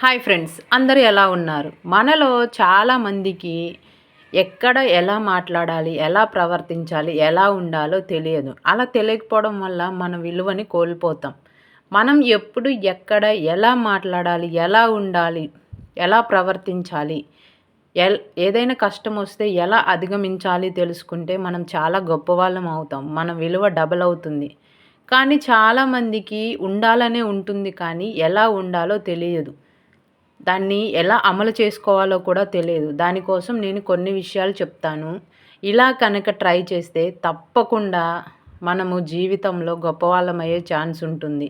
Hi friends అందరూ ఎలా ఉన్నారు? మనలో చాలామందికి ఎక్కడ ఎలా మాట్లాడాలి ఎలా ప్రవర్తించాలి ఎలా ఉండాలో తెలియదు. అలా తెలియకపోవడం వల్ల మన విలువని కోల్పోతాం. మనం ఎప్పుడు ఎక్కడ ఎలా మాట్లాడాలి ఎలా ఉండాలి ఎలా ప్రవర్తించాలి ఎల్ ఏదైనా కష్టం వస్తే ఎలా అధిగమించాలి తెలుసుకుంటే మనం చాలా గొప్పవాళ్ళం అవుతాం. మన విలువ డబల్ అవుతుంది. కానీ చాలామందికి ఉండాలనే ఉంటుంది కానీ ఎలా ఉండాలో తెలియదు. దాన్ని ఎలా అమలు చేసుకోవాలో కూడా తెలియదు. దానికోసం నేను కొన్ని విషయాలు చెప్తాను. ఇలా కనుక ట్రై చేస్తే తప్పకుండా మనము జీవితంలో గొప్పవాళ్ళమయ్యే ఛాన్స్ ఉంటుంది.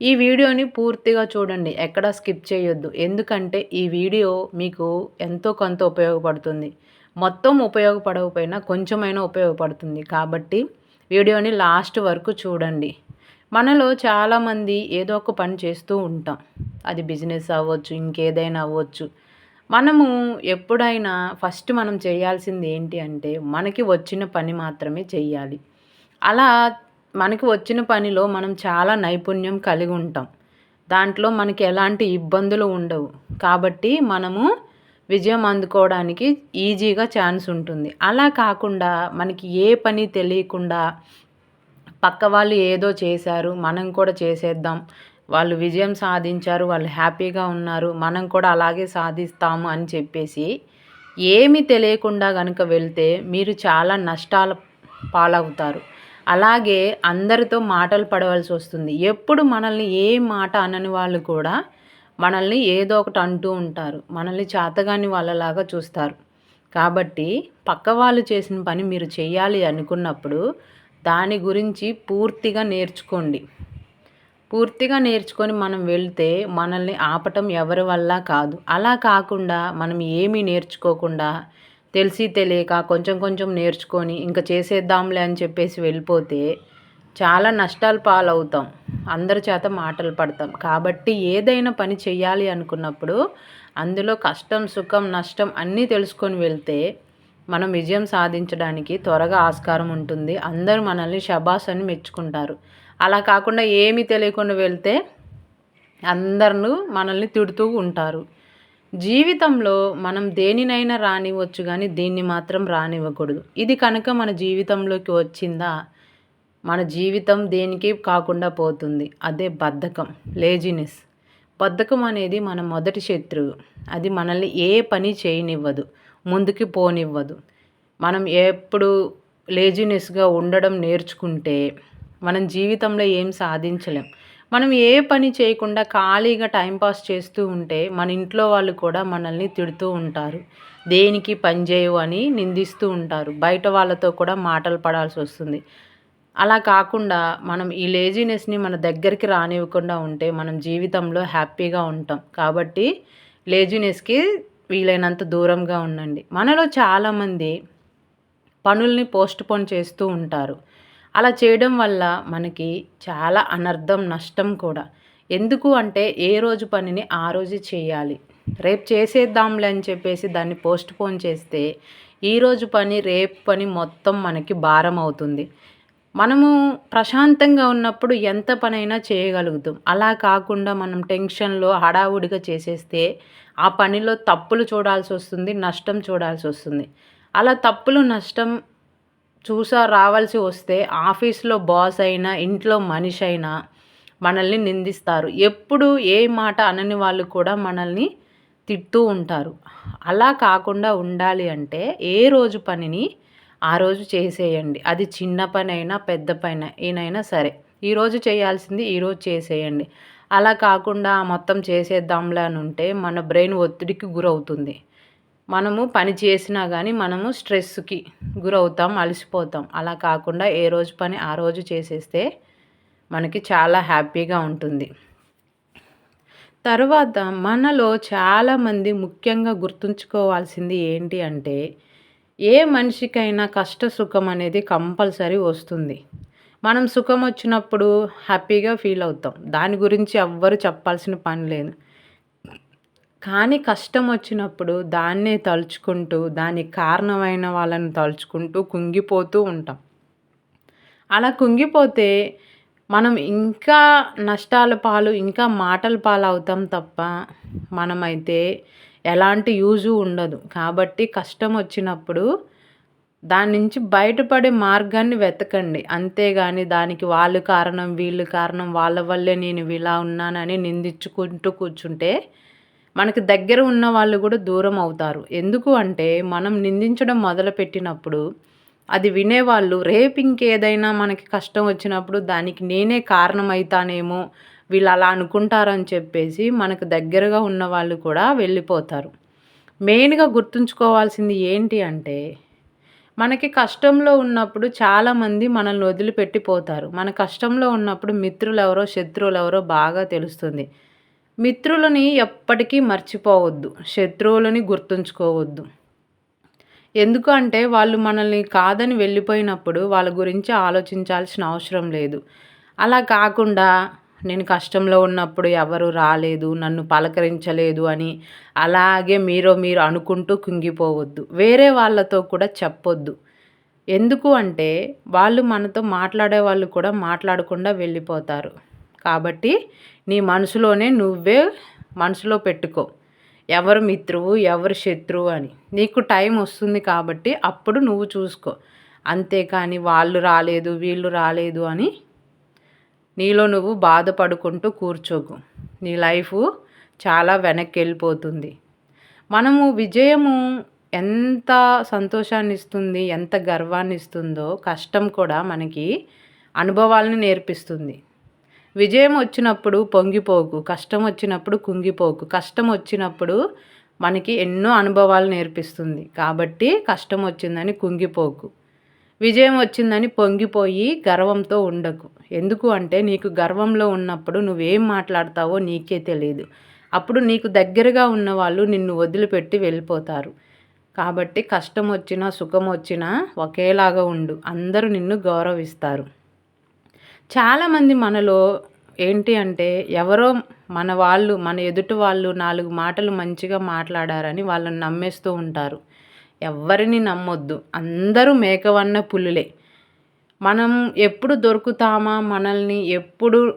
ఈ వీడియోని పూర్తిగా చూడండి. ఎక్కడ స్కిప్ చేయొద్దు. ఎందుకంటే ఈ వీడియో మీకు ఎంతో కొంత ఉపయోగపడుతుంది. మొత్తం ఉపయోగపడకపోయినా కొంచెమైనా ఉపయోగపడుతుంది. కాబట్టి వీడియోని లాస్ట్ వరకు చూడండి. మనలో చాలామంది ఏదో ఒక పని చేస్తూ ఉంటాం. అది బిజినెస్ అవ్వచ్చు ఇంకేదైనా అవ్వచ్చు. మనము ఎప్పుడైనా ఫస్ట్ మనం చేయాల్సింది ఏంటి అంటే మనకి వచ్చిన పని మాత్రమే చెయ్యాలి. అలా మనకి వచ్చిన పనిలో మనం చాలా నైపుణ్యం కలిగి ఉంటాం. దాంట్లో మనకి ఎలాంటి ఇబ్బందులు ఉండవు. కాబట్టి మనము విజయం అందుకోవడానికి ఈజీగా ఛాన్స్ ఉంటుంది. అలా కాకుండా మనకి ఏ పని తెలియకుండా పక్క వాళ్ళు ఏదో చేశారు మనం కూడా చేసేద్దాం. వాళ్ళు విజయం సాధించారు వాళ్ళు హ్యాపీగా ఉన్నారు మనం కూడా అలాగే సాధిస్తాము అని చెప్పేసి ఏమి తెలియకుండా కనుక వెళ్తే మీరు చాలా నష్టాల పాలవుతారు. అలాగే అందరితో మాటలు పడవలసి వస్తుంది. ఎప్పుడు మనల్ని ఏ మాట అనని వాళ్ళు కూడా మనల్ని ఏదో ఒకటి అంటూ ఉంటారు. మనల్ని చేతగాని వాళ్ళలాగా చూస్తారు. కాబట్టి పక్క వాళ్ళు చేసిన పని మీరు చేయాలి అనుకున్నప్పుడు దాని గురించి పూర్తిగా నేర్చుకోండి. పూర్తిగా నేర్చుకొని మనం వెళ్తే మనల్ని ఆపటం ఎవరి వల్ల కాదు. అలా కాకుండా మనం ఏమీ నేర్చుకోకుండా తెలిసి తెలియక కొంచెం కొంచెం నేర్చుకొని ఇంకా చేసేద్దాంలే అని చెప్పేసి వెళ్ళిపోతే చాలా నష్టాలు పాలవుతాం. అందరి చేత మాటలు పడతాం. కాబట్టి ఏదైనా పని చేయాలి అనుకున్నప్పుడు అందులో కష్టం సుఖం నష్టం అన్నీ తెలుసుకొని వెళ్తే మనం విజయం సాధించడానికి త్వరగా ఆస్కారం ఉంటుంది. అందరూ మనల్ని షబాస్ అని మెచ్చుకుంటారు. అలా కాకుండా ఏమీ తెలియకుండా వెళ్తే అందరూ మనల్ని తిడుతూ ఉంటారు. జీవితంలో మనం దేనినైనా రానివ్వచ్చు కానీ దీన్ని మాత్రం రానివ్వకూడదు. ఇది కనుక మన జీవితంలోకి వచ్చిందా మన జీవితం దేనికి కాకుండా పోతుంది? అదే బద్ధకం లేజినెస్. బద్ధకం అనేది మన మొదటి శత్రువు. అది మనల్ని ఏ పని చేయనివ్వదు. ముందుకి పోనివ్వదు. మనం ఎప్పుడు లేజినెస్గా ఉండడం నేర్చుకుంటే మనం జీవితంలో ఏం సాధించలేం. మనం ఏ పని చేయకుండా ఖాళీగా టైంపాస్ చేస్తూ ఉంటే మన ఇంట్లో వాళ్ళు కూడా మనల్ని తిడుతూ ఉంటారు. దేనికి పని చేయవు అని నిందిస్తూ ఉంటారు. బయట వాళ్ళతో కూడా మాటలు పడాల్సి వస్తుంది. అలా కాకుండా మనం ఈ లేజినెస్ని మన దగ్గరికి రానివ్వకుండా ఉంటే మనం జీవితంలో హ్యాపీగా ఉంటాం. కాబట్టి లేజినెస్కి వీలైనంత దూరంగా ఉండండి. మనలో చాలామంది పనుల్ని పోస్ట్ పోన్ చేస్తూ ఉంటారు. అలా చేయడం వల్ల మనకి చాలా అనర్థం నష్టం కూడా. ఎందుకు అంటే ఏ రోజు పనిని ఆ రోజు చేయాలి. రేపు చేసేద్దాంలే అని చెప్పేసి దాన్ని పోస్ట్ పోన్ చేస్తే ఈరోజు పని రేపు పని మొత్తం మనకి భారం అవుతుంది. మనము ప్రశాంతంగా ఉన్నప్పుడు ఎంత పనైనా చేయగలుగుతాం. అలా కాకుండా మనం టెన్షన్లో హడావుడిగా చేసేస్తే ఆ పనిలో తప్పులు చూడాల్సి వస్తుంది నష్టం చూడాల్సి వస్తుంది. అలా తప్పులు నష్టం చూసా రావాల్సి వస్తే ఆఫీస్లో బాస్ అయినా ఇంట్లో మనిషి అయినా మనల్ని నిందిస్తారు. ఎప్పుడు ఏ మాట అనని వాళ్ళు కూడా మనల్ని తిడుతూ ఉంటారు. అలా కాకుండా ఉండాలి అంటే ఏ రోజు పనిని ఆ రోజు చేసేయండి. అది చిన్న పని అయినా పెద్ద పని ఏనైనా సరే. ఈరోజు చేయాల్సింది ఈరోజు చేసేయండి. అలా కాకుండా మొత్తం చేసేద్దాంలే అని ఉంటే మన బ్రెయిన్ ఒత్తిడికి గురవుతుంది. మనము పని చేసినా కానీ మనము స్ట్రెస్కి గురవుతాం అలసిపోతాం. అలా కాకుండా ఏ రోజు పని ఆ రోజు చేసేస్తే మనకి చాలా హ్యాపీగా ఉంటుంది. తర్వాత మనలో చాలామంది ముఖ్యంగా గుర్తుంచుకోవాల్సింది ఏంటి అంటే ఏ మనిషికైనా కష్ట సుఖం అనేది కంపల్సరీ వస్తుంది. మనం సుఖం వచ్చినప్పుడు హ్యాపీగా ఫీల్ అవుతాం. దాని గురించి ఎవ్వరు చెప్పాల్సిన పని లేదు. కానీ కష్టం వచ్చినప్పుడు దాన్నే తలుచుకుంటూ దానికి కారణమైన వాళ్ళని తలుచుకుంటూ కుంగిపోతూ ఉంటాం. అలా కుంగిపోతే మనం ఇంకా నష్టాల పాలు ఇంకా మాటల పాలు అవుతాం తప్ప మనమైతే ఎలాంటి యూజు ఉండదు. కాబట్టి కష్టం వచ్చినప్పుడు దాని నుంచి బయటపడే మార్గాన్ని వెతకండి. అంతేగాని దానికి వాళ్ళు కారణం వీళ్ళు కారణం వాళ్ళ వల్లే నేను ఇలా ఉన్నానని నిందించుకుంటూ కూర్చుంటే మనకి దగ్గర ఉన్న వాళ్ళు కూడా దూరం అవుతారు. ఎందుకు అంటే మనం నిందించడం మొదలుపెట్టినప్పుడు అది వినేవాళ్ళు రేపు ఇంకేదైనా మనకి కష్టం వచ్చినప్పుడు దానికి నేనే కారణమవుతానేమో వీళ్ళు అలా అనుకుంటారని చెప్పేసి మనకు దగ్గరగా ఉన్న వాళ్ళు కూడా వెళ్ళిపోతారు. మెయిన్గా గుర్తుంచుకోవాల్సింది ఏంటి అంటే మనకి కష్టంలో ఉన్నప్పుడు చాలామంది మనల్ని వదిలిపెట్టిపోతారు. మన కష్టంలో ఉన్నప్పుడు మిత్రులు ఎవరో శత్రువులు ఎవరో బాగా తెలుస్తుంది. మిత్రులని ఎప్పటికీ మర్చిపోవద్దు. శత్రువులని గుర్తుంచుకోవద్దు. ఎందుకు అంటే వాళ్ళు మనల్ని కాదని వెళ్ళిపోయినప్పుడు వాళ్ళ గురించి ఆలోచించాల్సిన అవసరం లేదు. అలా కాకుండా నేను కష్టంలో ఉన్నప్పుడు ఎవరు రాలేదు నన్ను పలకరించలేదు అని అలాగే మీరు మీరు అనుకుంటూ కుంగిపోవద్దు. వేరే వాళ్ళతో కూడా చెప్పొద్దు. ఎందుకు అంటే వాళ్ళు మనతో మాట్లాడే వాళ్ళు కూడా మాట్లాడకుండా వెళ్ళిపోతారు. కాబట్టి నీ మనసులోనే నువ్వే మనసులో పెట్టుకో. ఎవరు మిత్రువు ఎవరు శత్రువు అని. నీకు టైం వస్తుంది కాబట్టి అప్పుడు నువ్వు చూసుకో. అంతేకాని వాళ్ళు రాలేదు వీళ్ళు రాలేదు అని నీలో నువ్వు బాధపడుకుంటూ కూర్చోకు. నీ లైఫ్ చాలా వెనక్కి వెళ్ళిపోతుంది మనము విజయము ఎంత సంతోషాన్ని ఇస్తుంది ఎంత గర్వాన్ని ఇస్తుందో కష్టం కూడా మనకి అనుభవాలను నేర్పిస్తుంది. విజయం వచ్చినప్పుడు పొంగిపోకు కష్టం వచ్చినప్పుడు కుంగిపోకు కష్టం వచ్చినప్పుడు మనకి ఎన్నో అనుభవాలు నేర్పిస్తుంది. కాబట్టి కష్టం వచ్చిందని కుంగిపోకు. విజయం వచ్చిందని పొంగిపోయి గర్వంతో ఉండకు. ఎందుకు అంటే నీకు గర్వంలో ఉన్నప్పుడు నువ్వేం మాట్లాడతావో నీకే తెలియదు అప్పుడు నీకు దగ్గరగా ఉన్న వాళ్ళు నిన్ను వదిలిపెట్టి వెళ్ళిపోతారు. కాబట్టి కష్టం వచ్చినా సుఖం వచ్చినా ఒకేలాగా ఉండు. అందరూ నిన్ను గౌరవిస్తారు. చాలామంది మనలో ఏంటి అంటే ఎవరో మన వాళ్ళు మన ఎదుటి వాళ్ళు నాలుగు మాటలు మంచిగా మాట్లాడారని వాళ్ళని నమ్మేస్తూ ఉంటారు. ఎవరిని నమ్మొద్దు. అందరూ మేకవన్న పులులే. మనం ఎప్పుడు దొరుకుతామా మనల్ని ఎప్పుడు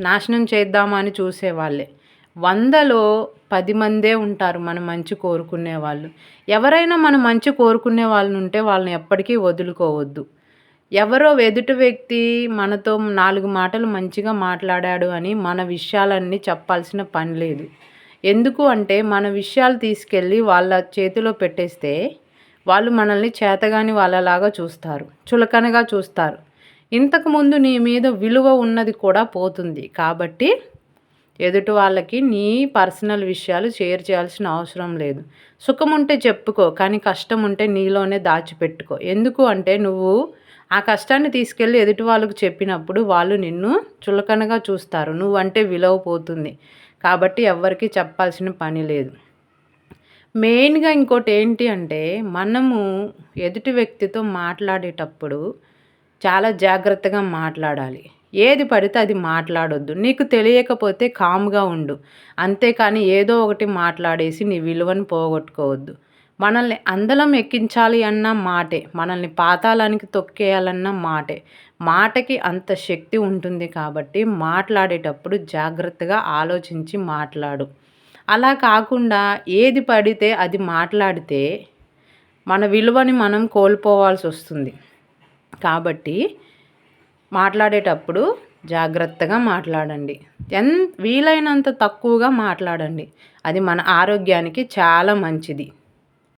నాశనం చేద్దామా అని చూసేవాళ్ళే. వందలో పది మందే ఉంటారు మనం మంచి కోరుకునే వాళ్ళు. ఎవరైనా మనం మంచి కోరుకునే వాళ్ళు ఉంటే వాళ్ళని ఎప్పటికీ వదులుకోవద్దు. ఎవరో ఎదుటి వ్యక్తి మనతో నాలుగు మాటలు మంచిగా మాట్లాడాడు అని మన విషయాలన్నీ చెప్పాల్సిన పని లేదు. ఎందుకు అంటే మన విషయాలు తీసుకెళ్ళి వాళ్ళ చేతిలో పెట్టేస్తే వాళ్ళు మనల్ని చేతగాని వాళ్ళలాగా చూస్తారు చులకనగా చూస్తారు. ఇంతకుముందు నీ మీద విలువ ఉన్నది కూడా పోతుంది. కాబట్టి ఎదుటి వాళ్ళకి నీ పర్సనల్ విషయాలు షేర్ చేయాల్సిన అవసరం లేదు. సుఖం ఉంటే చెప్పుకో కానీ కష్టం ఉంటే నీలోనే దాచిపెట్టుకో. ఎందుకు అంటే నువ్వు ఆ కష్టాన్ని తీసుకెళ్ళి ఎదుటి వాళ్ళకు చెప్పినప్పుడు వాళ్ళు నిన్ను చులకనగా చూస్తారు. నువ్వంటే విలువ పోతుంది. కాబట్టి ఎవ్వరికీ చెప్పాల్సిన పని లేదు. మెయిన్గా ఇంకోటి ఏంటి అంటే మనము ఎదుటి వ్యక్తితో మాట్లాడేటప్పుడు చాలా జాగ్రత్తగా మాట్లాడాలి. ఏది పడితే అది మాట్లాడొద్దు. నీకు తెలియకపోతే కామ్గా ఉండు. అంతేకాని ఏదో ఒకటి మాట్లాడేసి నీ విలువను పోగొట్టుకోవద్దు. మనల్ని అందలం ఎక్కించాలి అన్న మాటే. మనల్ని పాతాళానికి తొక్కేయాలన్న మాటే. మాటకి అంత శక్తి ఉంటుంది కాబట్టి మాట్లాడేటప్పుడు జాగ్రత్తగా ఆలోచించి మాట్లాడు. అలా కాకుండా ఏది పడితే అది మాట్లాడితే మన విలువని మనం కోల్పోవాల్సి వస్తుంది. కాబట్టి మాట్లాడేటప్పుడు జాగ్రత్తగా మాట్లాడండి. ఎన్ వీలైనంత తక్కువగా మాట్లాడండి. అది మన ఆరోగ్యానికి చాలా మంచిది.